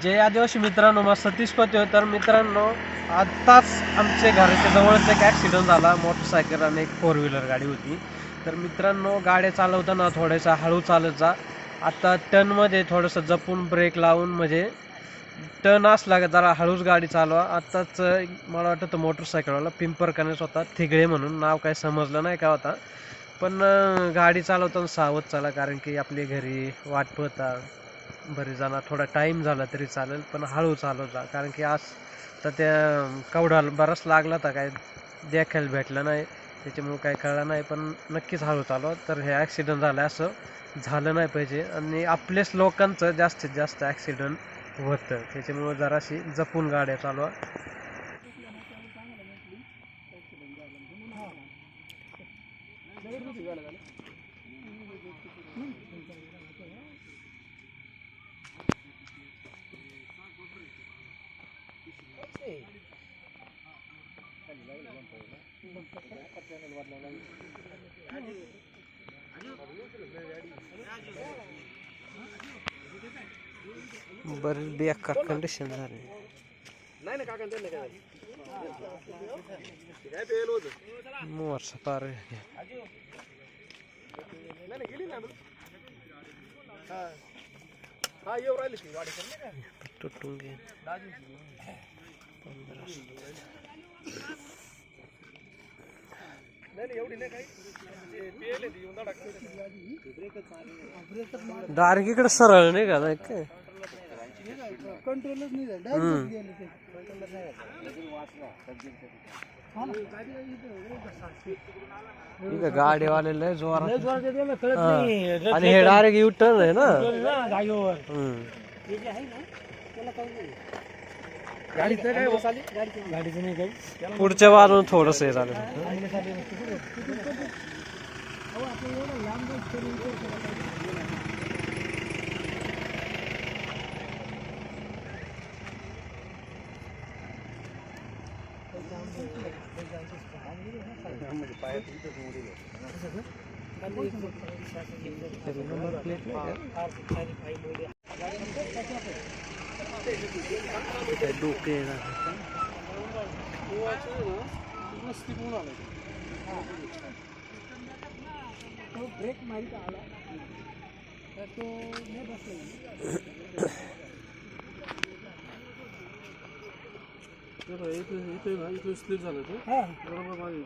जय आदिवासी मित्रांनो मग सतीश पती तर मित्रांनो आत्ताच आमच्या घराच्या जवळच एक ॲक्सिडंट झाला. मोटरसायकल आणि एक फोर व्हीलर गाडी होती. तर मित्रांनो गाड्या चालवताना थोड्यासा हळू चालत जा. आत्ता टर्नमध्ये थोडंसं जपून ब्रेक लावून म्हणजे टर्न असला का जरा हळूच गाडी चालवा. आत्ताच मला वाटतं तर मोटरसायकलवाला पिंपर करण्यास होता थिगळे म्हणून. नाव काय समजलं नाही का होता पण गाडी चालवताना सावध चाला कारण की आपली घरी वाट पाहता बरे जाणार थोडा टाईम झाला तरी चालेल पण हळू चालू जा. कारण की आज तर त्या कवडा बराच लागला तर काय देखायला भेटलं नाही त्याच्यामुळे काही कळलं नाही पण नक्कीच हळू चालू. तर हे ॲक्सिडेंट झालं असं झालं नाही पाहिजे. आणि आपलेच लोकांचं जास्तीत जास्त ॲक्सिडेंट होतं. त्याच्यामुळं जराशी जपून गाड्या चालवा. बरेच बेकार कंडिशन झाले नाही ना काका त्यांना काय झालं? ते काय पेल होतं मोरचा पार नाही नाही गेली ना हा। हा येऊ राहिली ती गाडी पण नाही का तुटून गे दाजी डायरेक्ट इकडे सरळ नाही का? नाही काय? कंट्रोलच नाही झालं. लय जोरात हा. आणि हे डायरेक्ट यू टर्न आहे ना? हम्म. गाडीचं काय बसाली गाडीचं नाही काही. पुढच्या बाजून थोडस हे झालं. डोके ब्रेक मारित आला तर तो नाही बसला इथं इथं इथं स्लिप झालं ते. बरोबर मागे